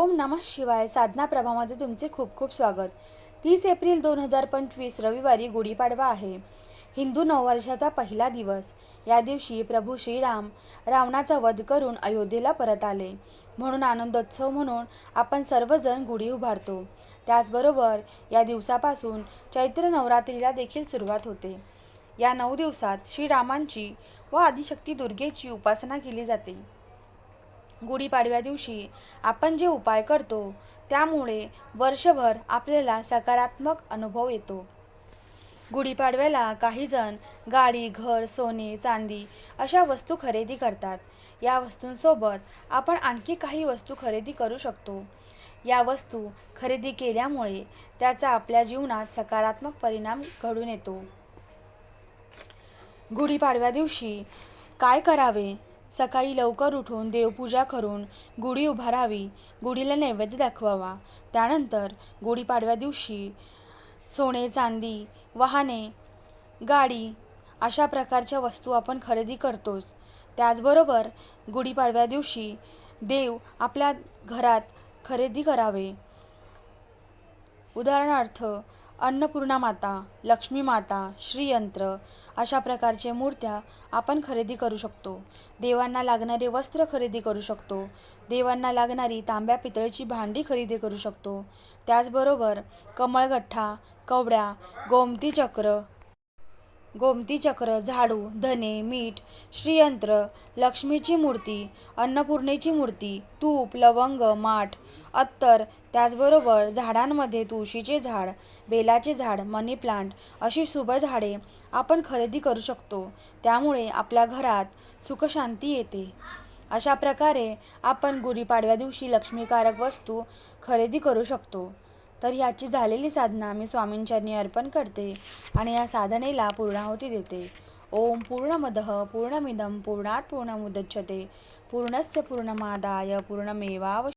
ओम नमः शिवाय साधना प्रभामध्ये तुमचे खूप खूप स्वागत. तीस एप्रिल दोन हजार पंचवीस रविवारी गुढीपाडवा आहे. हिंदू नववर्षाचा पहिला दिवस. या दिवशी प्रभू श्रीराम रावणाचा वध करून अयोध्येला परत आले. म्हणून आनंदोत्सव म्हणून आपण सर्वजण गुढी उभारतो. त्याचबरोबर या दिवसापासून चैत्र नवरात्रीला देखील सुरुवात होते. या नऊ दिवसात श्रीरामांची व आदिशक्ती दुर्गेची उपासना केली जाते. गुढीपाडव्या दिवशी आपण जे उपाय करतो त्यामुळे वर्षभर आपल्याला सकारात्मक अनुभव येतो. गुढीपाडव्याला काही जण गाडी घर सोने चांदी अशा वस्तू खरेदी करतात. या वस्तूंसोबत आपण आणखी काही वस्तू खरेदी करू शकतो. या वस्तू खरेदी केल्यामुळे त्याचा आपल्या जीवनात सकारात्मक परिणाम घडून येतो. गुढीपाडव्या दिवशी काय करावे? सकाळी लवकर उठून देवपूजा करून गुढी उभारावी गुढीला नैवेद्य दाखवावा. त्यानंतर गुढीपाडव्या दिवशी सोने चांदी वाहने गाडी अशा प्रकारच्या वस्तू आपण खरेदी करतोच. त्याचबरोबर गुढीपाडव्या दिवशी देव आपल्या घरात खरेदी करावे. उदाहरणार्थ अन्नपूर्णा माता लक्ष्मी माता श्रीयंत्र अशा प्रकारच्या मूर्त्या आपण खरेदी करू शकतो. देवांना लागणारे वस्त्र खरेदी करू शकतो. देवांना लागणारी तांब्या पितळेची भांडी खरेदी करू शकतो. त्याचबरोबर कमळगठ्ठा कवड्या गोमती चक्र गोमती चक्र झाडू धने मीठ श्रीयंत्र लक्ष्मीची मूर्ती अन्नपूर्णेची मूर्ती तूप लवंग माठ अत्तर. त्याचबरोबर झाडांमध्ये तुळशीचे झाड बेलाचे झाड मनी प्लांट अशी शुभ झाडे आपण खरेदी करू शकतो. त्यामुळे आपल्या घरात सुखशांती येते. अशा प्रकारे आपण गुढीपाडव्या दिवशी लक्ष्मीकारक वस्तू खरेदी करू शकतो. तर ह्याची झालेली साधना मी स्वामींचरणी अर्पण करते आणि या साधनेला पूर्णाहुती देते. ओम पूर्णमद पूर्णमिदं पूर्णात पूर्णमुदच्छते. पूर्णस्य पूर्णमादाय पूर्णमेवाव